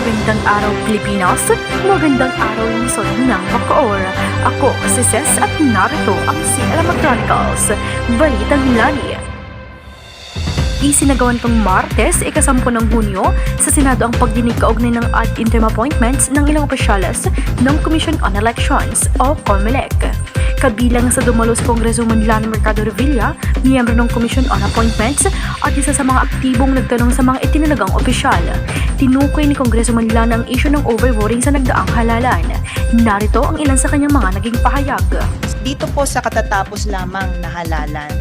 araw Pilipinas, magandang araw lungsod ng Bacoor. Ako si Ces at narito ang CLM Chronicles, Balitang Lani. Isinagawan pang Martes, ikasampu ng Hunyo, sa Senado ang pagdinig kaugnay ng ad interim appointments ng ilang opisyales ng Commission on Elections o COMELEC. Kabilang sa dumalo sa Kongreso Manila ng Mercado Revilla, miyembro ng Commission on Appointments at isa sa mga aktibong nagtanong sa mga itinalagang opisyal. Tinukoy ni Kongreso Manila ang issue ng overvoting sa nagdaang halalan. Narito ang ilan sa kanyang mga naging pahayag. dito po sa katatapos lamang na halalan,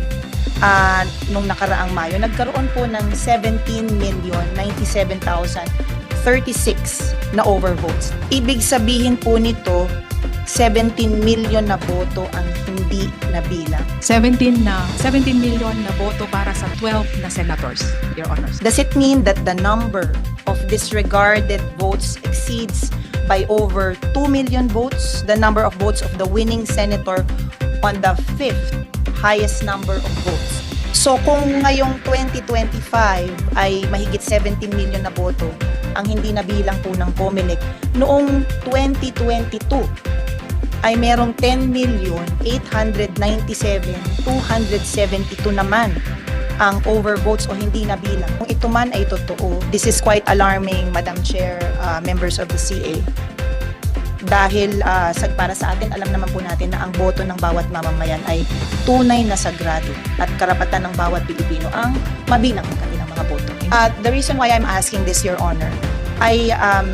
ah, nung nakaraang Mayo, nagkaroon po ng 17,097,036 na overvotes. Ibig sabihin po nito, 17 million na boto ang hindi nabilang. 17 na 17 million na boto para sa 12 na senators, Your Honors. Does it mean that the number of disregarded votes exceeds by over 2 million votes the number of votes of the winning senator on the fifth highest number of votes? So kung ngayong 2025 ay mahigit 17 million na boto ang hindi nabilang po ng COMELEC, noong 2022 ay merong 10,897,272 naman ang overvotes o hindi nabilang. Kung ito man ay totoo, this is quite alarming, Madam Chair, uh, members of the CA. Dahil uh, sa, para sa atin, alam naman po natin na ang boto ng bawat mamamayan ay tunay na sagrado at karapatan ng bawat Pilipino ang mabilang ang kanilang mga boto. At the reason why I'm asking this, Your Honor, ay um,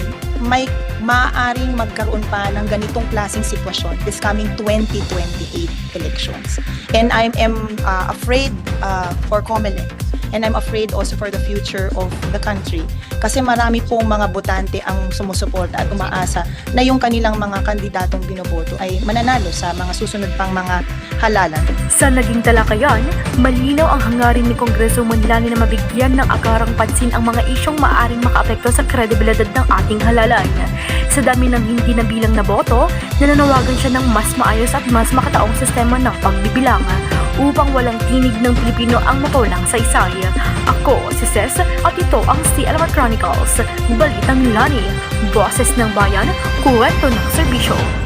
may maaaring magkaroon pa ng ganitong klaseng sitwasyon this coming 2028 elections. And I am uh, afraid uh, for COMELEC and I'm afraid also for the future of the country kasi marami pong mga botante ang sumusuporta at umaasa na yung kanilang mga kandidatong binoboto ay mananalo sa mga susunod pang mga halalan. Sa naging talakayan, malinaw ang hangarin ni Kongreso Manlani na mabigyan ng akarang pansin ang mga isyong maaring makaapekto sa kredibilidad ng ating halalan. Sa dami ng hindi nabilang na boto, nananawagan siya ng mas maayos at mas makataong sistema ng pagbibilang upang walang tinig ng Pilipino ang mapawalang saysay. Ako si Ces at ito ang CLR Chronicles, Balitang Lani, Boses ng Bayan, Kuwento ng Serbisyo.